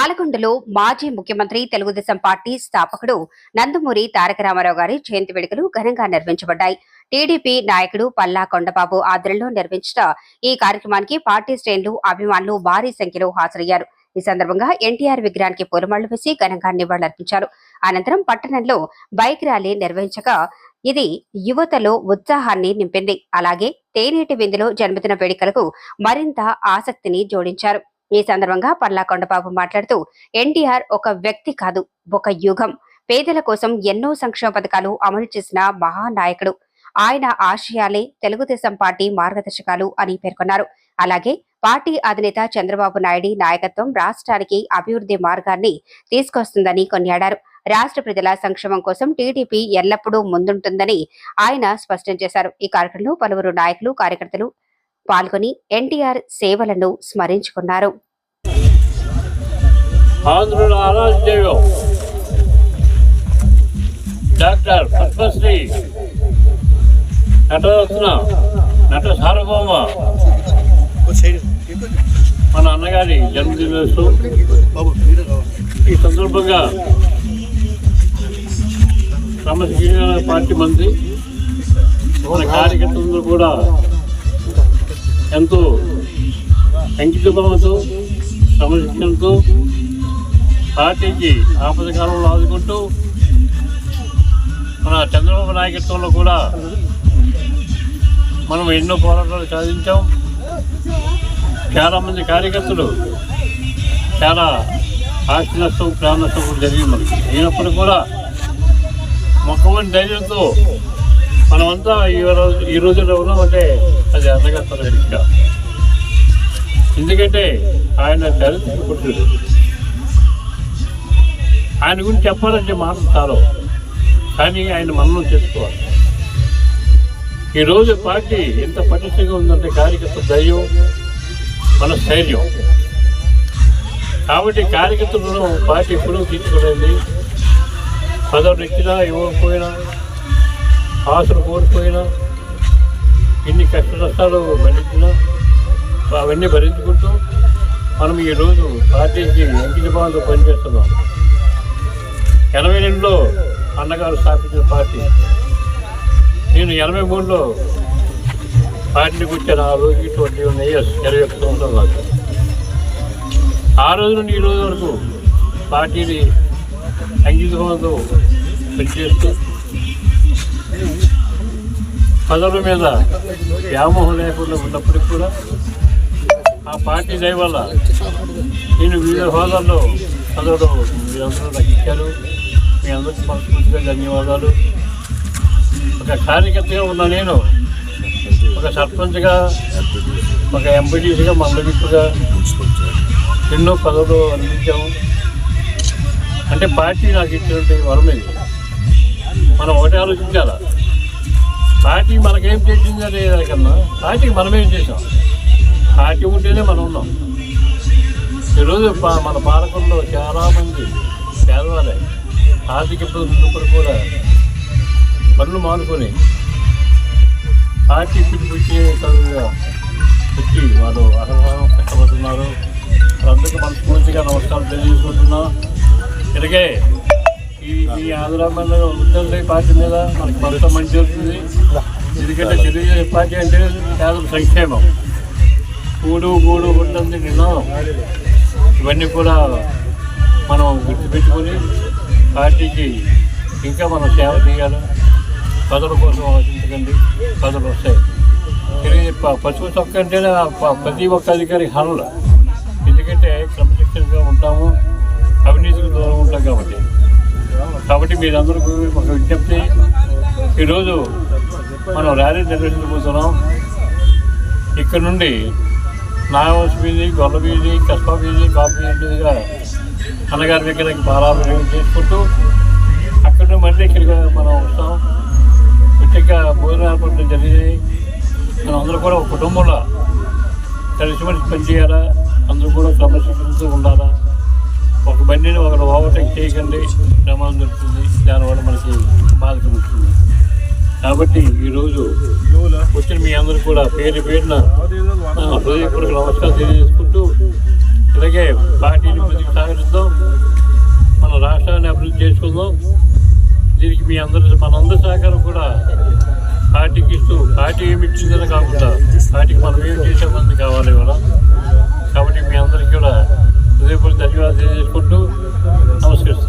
పాలకొండలో మాజీ ముఖ్యమంత్రి తెలుగుదేశం పార్టీ స్థాపకుడు నందమూరి తారక రామారావు గారి జయంతి వేడుకలు ఘనంగా నిర్వహించబడ్డాయి. టీడీపీ నాయకుడు పల్లా కొండబాబు ఆధ్వర్యంలో నిర్వహించిన ఈ కార్యక్రమానికి పార్టీ శ్రేణులు అభిమానులు భారీ సంఖ్యలో హాజరయ్యారు. ఈ సందర్భంగా ఎన్టీఆర్ విగ్రహానికి పూలమాళ్ళు వేసి ఘనంగా నివాళులర్పించారు. అనంతరం పట్టణంలో బైక్ ర్యాలీ నిర్వహించగా ఇది యువతలో ఉత్సాహాన్ని నింపింది. అలాగే తేనేటి విందులో జన్మదిన వేడుకలకు మరింత ఆసక్తిని జోడించారు. ఈ సందర్భంగా పల్లా కొండబాబు మాట్లాడుతూ ఎన్టీఆర్ ఒక వ్యక్తి కాదు ఒక యుగం. పేదల కోసం ఎన్నో సంక్షేమ పథకాలు అమలు చేసిన మహానాయకుడు. ఆయన ఆశయాలే తెలుగుదేశం పార్టీ మార్గదర్శకాలు అని పేర్కొన్నారు. అలాగే పార్టీ అధినేత చంద్రబాబు నాయుడు నాయకత్వం రాష్ట్రానికి అభివృద్ధి మార్గాన్ని తీసుకొస్తుందని కొనియాడారు. రాష్ట్ర ప్రజల సంక్షేమం కోసం టీడీపీ ఎల్లప్పుడూ ముందుంటుందని ఆయన స్పష్టం చేశారు. ఈ కార్యక్రమంలో పలువురు నాయకులు కార్యకర్తలు పాల్గొని ఎన్టీఆర్ సేవలను స్మరించుకున్నారు. ఆంధ్రుల ఆరాధ్యం డాక్టర్ పద్మశ్రీ. నటరత్న నట సార్వభౌమ. మన అన్నగారి జన్మదినోత్సవం ఈ సందర్భంగా సమస్య పార్టీ మంత్రి మన కార్యకర్తలందరూ కూడా ఎంతో అంకితభావంతో క్రమశిక్షణతో పార్టీకి ఆపద కాలంలో ఆదుకుంటూ మన చంద్రబాబు నాయకత్వంలో కూడా మనం ఎన్నో పోరాటాలు సాధించాం. చాలామంది కార్యకర్తలు చాలా ఆస్తి నష్టం ప్రాణ నష్టం కూడా జరిగింది మనకి. అయినప్పుడు కూడా మొక్కమని ధైర్యంతో మనమంతా ఈ రోజు ఈ రోజుల్లో ఉన్నామంటే అది అందగత్తల ఎందుకంటే ఆయన చరిత్ర ఆయన గురించి చెప్పాలంటే మాటలు చాలు. కానీ ఆయన మననం చేసుకోవాలి. ఈరోజు పార్టీ ఎంత పటిష్టంగా ఉందంటే కార్యకర్త ధైర్యం మన స్థైర్యం కాబట్టి కార్యకర్తలను పార్టీ ఎప్పుడూ తీసుకునేది పదవి ఇచ్చినా ఇవ్వకపోయినా ఆశలు కోల్పోయినా ఎన్ని కష్ట నష్టాలు భరించినా అవన్నీ భరించుకుంటూ మనం ఈరోజు పార్టీకి అంకిత భావంతో పనిచేస్తున్నాం. ఎనభై రెండులో అన్నగారు స్థాపించిన పార్టీ. నేను ఎనభై మూడులో పార్టీకి వచ్చాను ఆ రోజు ట్వంటీ వన్ ఇయర్స్ ఇరవై ఒక్క సంవత్సరం నాకు ఆ రోజు నుండి ఈ రోజు వరకు పార్టీని అంకిత భావంతో పనిచేస్తూ పదవుల మీద వ్యామోహం లేకుండా ఉన్నప్పటికి కూడా ఆ పార్టీ దయ వల్ల నేను వివిధ హోదాల్లో పదవులు మీరందరూ నాకు ఇచ్చారు. మీ అందరికీ మనస్ఫూర్తిగా ధన్యవాదాలు. ఒక కార్యకర్తగా ఉన్న నేను ఒక సర్పంచ్గా ఒక ఎంపీటీసీగా మండలిప్పుగా ఎన్నో పదవులు అందించాము. అంటే పార్టీ నాకు ఇచ్చినటువంటి వరం ఇది. మనం ఒకటే ఆలోచించాలా? పార్టీ మనకేం చేసింది దానికన్నా కన్నా పార్టీకి మనమేం చేసాం? పార్టీ ఉంటేనే మనం ఉన్నాం. ఈరోజు మన పాలకుల్లో చాలామంది పేదవాళ్ళే. ఆర్థిక ఇబ్బందులు కూడా పనులు మానుకొని పార్టీ పిలిపించే చదువుగా పెట్టి వాళ్ళు అర్హం కష్టపడుతున్నారు మన మనస్ఫూర్తిగా నమస్కారం తెలియజేసుకుంటున్నాం. ఇలాగే ఈ ఈ ఆంధ్రమైన ఉద్యోగుల పార్టీ మీద మనకి మొత్తం మంచి జరుగుతుంది. ఎందుకంటే తెలుగు పార్టీ అంటే పేదల సంక్షేమం. కూడు గూడు ఉంటుంది నినాదం ఇవన్నీ కూడా మనం గుర్తుపెట్టుకొని పార్టీకి ఇంకా మనం సేవ చేయాలి. ప్రజల కోసం ఆలోచించకండి. ప్రజలు వస్తాయి. తిరిగి పశువు చొక్క అంటేనే ప్రతి ఒక్క అధికారి హనులు ఎందుకంటే క్రమశిక్షణగా ఉంటాము. అవినీతికి దూరం ఉంటాం కాబట్టి. కాబట్టి మీరందరూ ఒక విజ్ఞప్తి. ఈరోజు మనం ర్యాలీ నిర్వహించబోతున్నాం. ఇక్కడ నుండి నాగవంశ వీధి గొల్ల వీధి కస్బా వీధి కాఫీ వీధిగా అన్నగారి దగ్గరికి పారాభిషేకం చేసుకుంటూ అక్కడ మళ్ళీ ఇక్కడికి మనం వస్తాం. వచ్చాక భోజనం ఏర్పాట్లు జరిగింది మనం అందరూ కూడా ఒక కుటుంబంలో కలిసిమెలిసి పనిచేయాలా అందరూ కూడా క్రమశిక్షణతో ఉండాలా? ఒక బండిని ఒకరు ఓవర్టేక్ చేయకండి. ప్రమాదం జరుగుతుంది. దానివల్ల మనకి బాధ కలుగుతుంది. కాబట్టి ఈరోజు వచ్చిన మీ అందరూ కూడా పేరు పేరున హృదయపూర్వక నమస్కారం తెలియజేసుకుంటూ ఇలాగే పార్టీని ముందుకు సాగరిద్దాం మన రాష్ట్రాన్ని అభివృద్ధి చేసుకుందాం. దీనికి మీ అందరి మనందరి సహకారం కూడా పార్టీకి ఇస్తూ పార్టీ ఏమి ఇచ్చిందని కాకుండా పార్టీకి మనం ఏం చేసామని కావాలి కూడా కాబట్టి మీ అందరికీ కూడా హృదయపూర్వక ధన్యవాదాలు తెలియజేసుకుంటూ నమస్కరిస్తాం